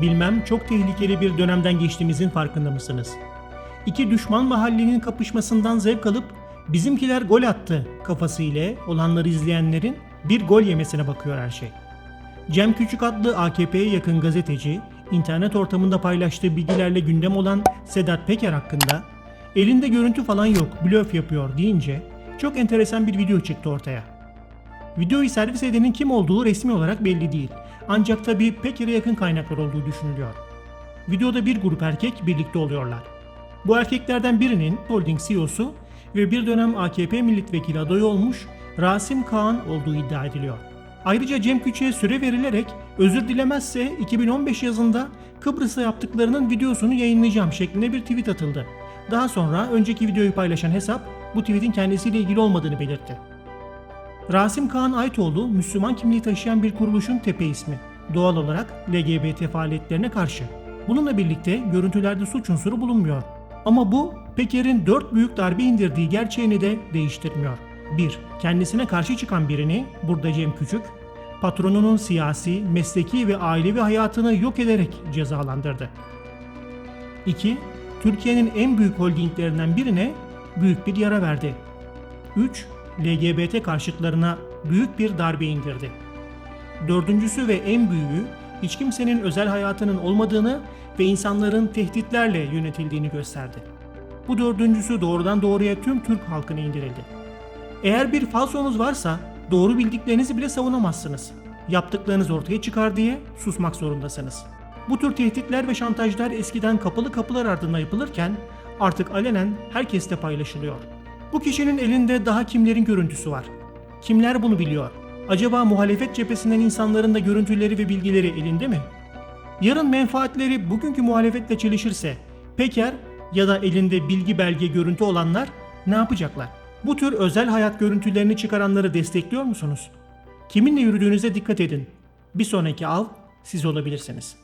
Bilmem çok tehlikeli bir dönemden geçtiğimizin farkında mısınız? İki düşman mahallenin kapışmasından zevk alıp bizimkiler gol attı kafası ile olanları izleyenlerin bir gol yemesine bakıyor her şey. Cem Küçük adlı AKP'ye yakın gazeteci, internet ortamında paylaştığı bilgilerle gündem olan Sedat Peker hakkında elinde görüntü falan yok, blöf yapıyor deyince çok enteresan bir video çıktı ortaya. Videoyu servis edenin kim olduğu resmi olarak belli değil. Ancak tabi Peker'e yakın kaynaklar olduğu düşünülüyor. Videoda bir grup erkek birlikte oluyorlar. Bu erkeklerden birinin holding CEO'su ve bir dönem AKP milletvekili adayı olmuş Rasim Kaan olduğu iddia ediliyor. Ayrıca Cem Küçük'e süre verilerek özür dilemezse 2015 yazında Kıbrıs'a yaptıklarının videosunu yayınlayacağım şeklinde bir tweet atıldı. Daha sonra önceki videoyu paylaşan hesap bu tweetin kendisiyle ilgili olmadığını belirtti. Rasim Kaan Aytoğlu, Müslüman kimliği taşıyan bir kuruluşun tepe ismi. Doğal olarak LGBT faaliyetlerine karşı. Bununla birlikte görüntülerde suç unsuru bulunmuyor. Ama bu Peker'in dört büyük darbe indirdiği gerçeğini de değiştirmiyor. 1. Kendisine karşı çıkan birini, burada Cem Küçük, patronunun siyasi, mesleki ve ailevi hayatını yok ederek cezalandırdı. 2. Türkiye'nin en büyük holdinglerinden birine büyük bir yara verdi. 3. LGBT karşıtlarına büyük bir darbe indirdi. Dördüncüsü ve en büyüğü hiç kimsenin özel hayatının olmadığını ve insanların tehditlerle yönetildiğini gösterdi. Bu dördüncüsü doğrudan doğruya tüm Türk halkına indirildi. Eğer bir falsonuz varsa doğru bildiklerinizi bile savunamazsınız. Yaptıklarınız ortaya çıkar diye susmak zorundasınız. Bu tür tehditler ve şantajlar eskiden kapalı kapılar ardında yapılırken artık alenen herkeste paylaşılıyor. Bu kişinin elinde daha kimlerin görüntüsü var? Kimler bunu biliyor? Acaba muhalefet cephesinden insanların da görüntüleri ve bilgileri elinde mi? Yarın menfaatleri bugünkü muhalefetle çelişirse Peker ya da elinde bilgi belge görüntü olanlar ne yapacaklar? Bu tür özel hayat görüntülerini çıkaranları destekliyor musunuz? Kiminle yürüdüğünüze dikkat edin. Bir sonraki av siz olabilirsiniz.